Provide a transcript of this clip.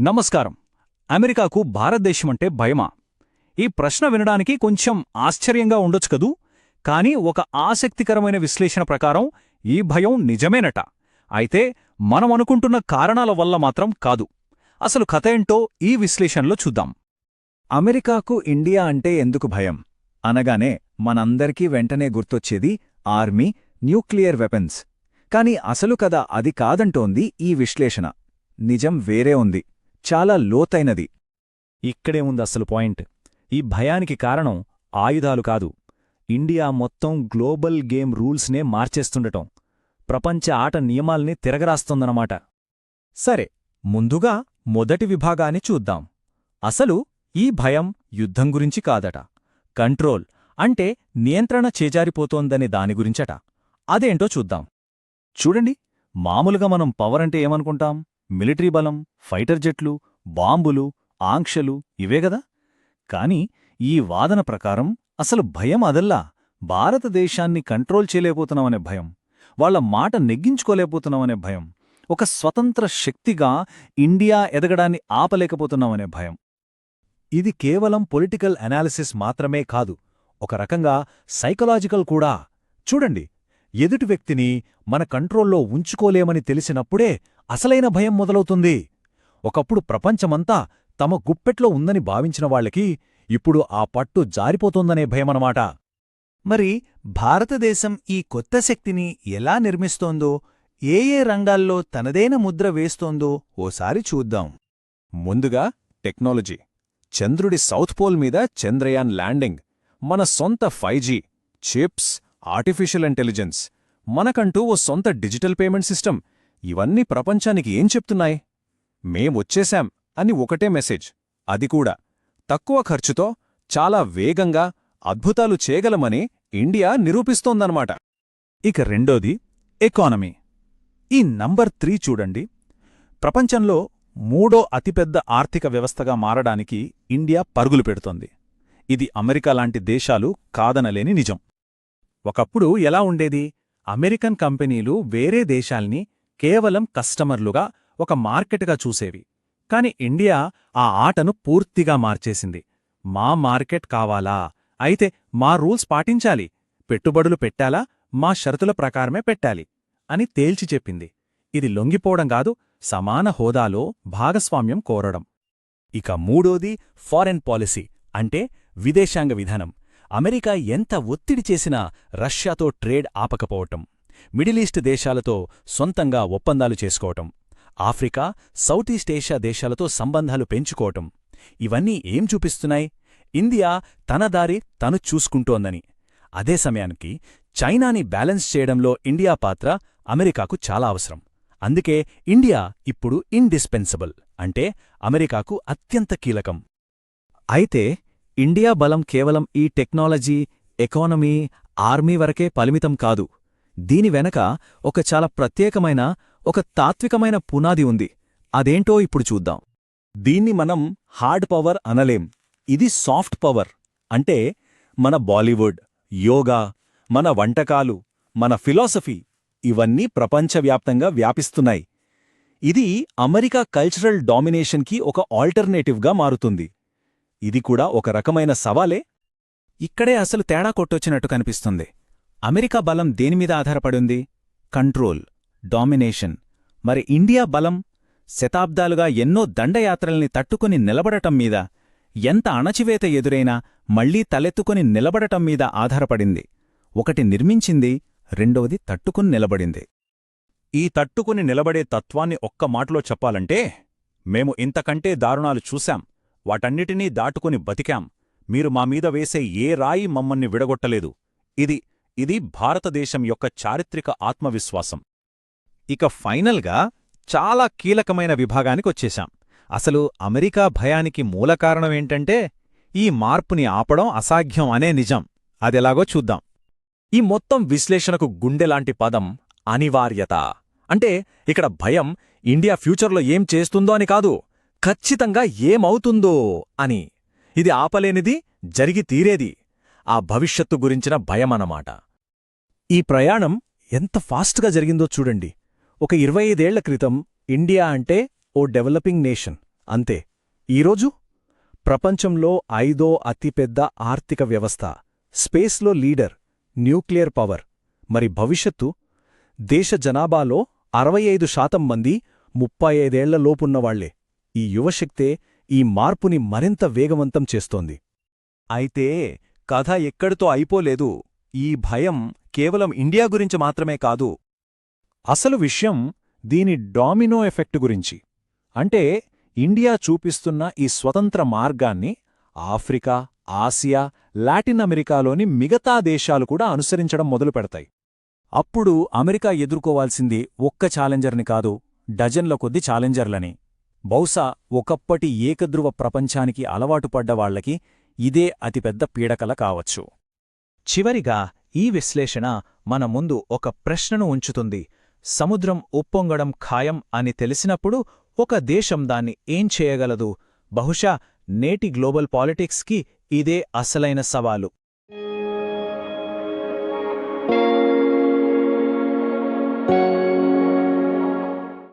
నమస్కారం. అమెరికాకు భారతదేశమంటే భయమా? ఈ ప్రశ్న వినడానికి కొంచెం ఆశ్చర్యంగా ఉండొచ్చు కదూ? కానీ ఒక ఆసక్తికరమైన విశ్లేషణ ప్రకారం ఈ భయం నిజమేనట. అయితే మనం అనుకుంటున్న కారణాల వల్ల మాత్రం కాదు. అసలు కథ ఏంటో ఈ విశ్లేషణలో చూద్దాం. అమెరికాకు ఇండియా అంటే ఎందుకు భయం? అనగానే మనందరికీ వెంటనే గుర్తొచ్చేది ఆర్మీ న్యూక్లియర్ వెపన్స్. కాని అసలు కథ అది కాదంటోంది ఈ విశ్లేషణ. నిజం వేరే ఉంది. చాలా లోతైనది. ఇక్కడే ఉంది అసలు పాయింట్. ఈ భయానికి కారణం ఆయుధాలు కాదు. ఇండియా మొత్తం గ్లోబల్ గేమ్ రూల్స్నే మార్చేస్తుండటం. ప్రపంచ ఆట నియమాల్ని తిరగరాస్తోందన్నమాట. సరే ముందుగా మొదటి విభాగాన్ని చూద్దాం. అసలు ఈ భయం యుద్ధం గురించి కాదట. కంట్రోల్ అంటే నియంత్రణ చేజారిపోతోందనే దాని గురించట. అదేంటో చూద్దాం. చూడండి మామూలుగా మనం పవర్ అంటే ఏమనుకుంటాం? మిలిటరీ బలం ఫైటర్ జెట్లు బాంబులు ఆంక్షలు ఇవేగదా కాని ఈ వాదన ప్రకారం అసలు భయం అదల్లా? భారతదేశాన్ని కంట్రోల్ చేయలేకపోతున్నామనే భయం. వాళ్ళ మాట నెగ్గించుకోలేకపోతున్నామనే భయం. ఒక స్వతంత్ర శక్తిగా ఇండియా ఎదగడాన్ని ఆపలేకపోతున్నామనే భయం. ఇది కేవలం పొలిటికల్ అనాలిసిస్ మాత్రమే కాదు. ఒక రకంగా సైకలాజికల్ కూడా. చూడండి ఎదుటి వ్యక్తిని మన కంట్రోల్లో ఉంచుకోలేమని తెలిసినప్పుడే అసలైన భయం మొదలవుతుంది. ఒకప్పుడు ప్రపంచమంతా తమ గుప్పెట్లో ఉందని భావించిన వాళ్ళకి ఇప్పుడు ఆ పట్టు జారిపోతోందనే భయమనమాట. మరి భారతదేశం ఈ కొత్త శక్తిని ఎలా నిర్మిస్తోందో ఏ ఏ రంగాల్లో తనదైన ముద్ర వేస్తోందో ఓసారి చూద్దాం. ముందుగా టెక్నాలజీ. చంద్రుడి సౌత్ పోల్ మీద చంద్రయాన్ ల్యాండింగ్. మన సొంత five G chips artificial intelligence. మనకంటూ ఓ సొంత డిజిటల్ పేమెంట్ సిస్టమ్. ఇవన్నీ ప్రపంచానికి ఏం చెప్తున్నాయి? మేమొచ్చేశాం అని ఒకటే మెసేజ్. అది కూడా తక్కువ ఖర్చుతో చాలా వేగంగా అద్భుతాలు చేయగలమని ఇండియా నిరూపిస్తోందన్నమాట. ఇక రెండోది ఎకానమీ. ఈ నంబర్ త్రీ చూడండి. ప్రపంచంలో మూడో అతిపెద్ద ఆర్థిక వ్యవస్థగా మారడానికి ఇండియా పరుగులు పెడుతోంది. ఇది అమెరికా లాంటి దేశాలు కాదనలేని నిజం. ఒకప్పుడు ఎలా ఉండేది? అమెరికన్ కంపెనీలు వేరే దేశాల్ని కేవలం కస్టమర్లుగా ఒక మార్కెట్గా చూసేవి. కాని ఇండియా ఆ ఆటను పూర్తిగా మార్చేసింది. మా మార్కెట్ కావాలా? అయితే మా రూల్స్ పాటించాలి. పెట్టుబడులు పెట్టాలా? మా షరతుల ప్రకారమే పెట్టాలి. అని తేల్చి చెప్పింది. ఇది లొంగిపోవడం కాదు సమాన హోదాలో భాగస్వామ్యం కోరడం. ఇక మూడోది ఫారెన్ పాలసీ అంటే విదేశాంగ విధానం. అమెరికా ఎంత ఒత్తిడి చేసినా రష్యాతో ట్రేడ్ ఆపకపోవటం. మిడిలీస్ట్ దేశాలతో సొంతంగా ఒప్పందాలు చేసుకోవటం ఆఫ్రికా సౌత్ ఈస్ట్ ఏషియా దేశాలతో సంబంధాలు పెంచుకోవటం ఇవన్నీ ఏం చూపిస్తున్నాయి? ఇండియా తన దారి తను చూసుకుంటోందని. అదే సమయానికి చైనాని బ్యాలెన్స్ చేయడంలో ఇండియా పాత్ర అమెరికాకు చాలా అవసరం. అందుకే ఇండియా ఇప్పుడు ఇండిస్పెన్సబుల్ అంటే అమెరికాకు అత్యంత కీలకం. అయితే ఇండియా బలం కేవలం ఈ టెక్నాలజీ ఎకానమీ ఆర్మీ వరకే పరిమితం కాదు. దీని వెనక ఒక చాలా ప్రత్యేకమైన ఒక తాత్వికమైన పునాది ఉంది. అదేంటో ఇప్పుడు చూద్దాం. దీన్ని మనం హార్డ్ పవర్ అనలేం. ఇది సాఫ్ట్ పవర్. అంటే మన బాలీవుడ్ యోగా మన వంటకాలు మన ఫిలాసఫీ ఇవన్నీ ప్రపంచవ్యాప్తంగా వ్యాపిస్తున్నాయి. ఇది అమెరికా కల్చరల్ డామినేషన్కి ఒక ఆల్టర్నేటివ్గా మారుతుంది. ఇది కూడా ఒక రకమైన సవాలే. ఇక్కడే అసలు తేడా కొట్టొచ్చినట్టు కనిపిస్తుంది. అమెరికా బలం దేనిమీద ఆధారపడింది? Control domination. మరి ఇండియా బలం శతాబ్దాలుగా ఎన్నో దండయాత్రల్ని తట్టుకుని నిలబడటం మీద ఎంత అణచివేత ఎదురైనా మళ్ళీ తలెత్తుకుని నిలబడటం మీద ఆధారపడింది. ఒకటి నిర్మించింది రెండవది తట్టుకుని నిలబడింది. ఈ తట్టుకుని నిలబడే తత్వాన్ని ఒక్క మాటలో చెప్పాలంటే మేము ఇంతకంటే దారుణాలు చూశాం. వాటన్నిటినీ దాటుకుని బతికాం. మీరు మా మీద వేసే ఏ రాయి మమ్మల్ని విడగొట్టలేదు. ఇది ఇది భారతదేశం యొక్క చారిత్రక ఆత్మవిశ్వాసం. ఇక ఫైనల్గా చాలా కీలకమైన విభాగానికొచ్చేశాం అసలు అమెరికా భయానికి మూల కారణమేంటంటే ఈ మార్పుని ఆపడం అసాధ్యం అనే నిజం. అదెలాగో చూద్దాం. ఈ మొత్తం విశ్లేషణకు గుండెలాంటి పదం అనివార్యత. అంటే ఇక్కడ భయం ఇండియా ఫ్యూచర్లో ఏం చేస్తుందో అని కాదు ఖచ్చితంగా ఏమవుతుందో అని. ఇది ఆపలేనిది జరిగి తీరేది. ఆ భవిష్యత్తు గురించిన భయమన్నమాట. ఈ ప్రయాణం ఎంత ఫాస్ట్గా జరిగిందో చూడండి. ఒక ఇరవై ఐదేళ్ళ క్రితం ఇండియా అంటే ఓ డెవలపింగ్ నేషన్. అంతే. ఈరోజు ప్రపంచంలో ఐదో అతిపెద్ద ఆర్థిక వ్యవస్థ స్పేస్లో లీడర్ న్యూక్లియర్ పవర్. మరి భవిష్యత్తు? దేశ జనాభాలో అరవై ఐదు శాతం మంది ముప్పై ఐదేళ్ళలోపున్నవాళ్ళే ఈ యువశక్తే ఈ మార్పుని మరింత వేగవంతం చేస్తోంది. అయితే కథ ఎక్కడితో అయిపోలేదు. ఈ భయం కేవలం ఇండియా గురించి మాత్రమే కాదు. అసలు విషయం దీని డామినో ఎఫెక్ట్ గురించి. అంటే ఇండియా చూపిస్తున్న ఈ స్వతంత్ర మార్గాన్ని ఆఫ్రికా ఆసియా లాటిన్ అమెరికాలోని మిగతా దేశాలు కూడా అనుసరించడం మొదలుపెడతాయి అప్పుడు అమెరికా ఎదుర్కోవాల్సింది ఒక్క ఛాలెంజర్ని కాదు డజన్ల కొద్ది ఛాలెంజర్లని. బహుశా ఒకప్పటి ఏకధృవ ప్రపంచానికి అలవాటు ఇదే అతిపెద్ద పీడకల కావచ్చు. చివరిగా ఈ విశ్లేషణ మన ముందు ఒక ప్రశ్నను ఉంచుతుంది. సముద్రం ఉప్పొంగడం ఖాయం అని తెలిసినప్పుడు ఒక దేశం దాన్ని ఏం చేయగలదు? బహుశా నేటి గ్లోబల్ పాలిటిక్స్కి ఇదే అసలైన సవాలు.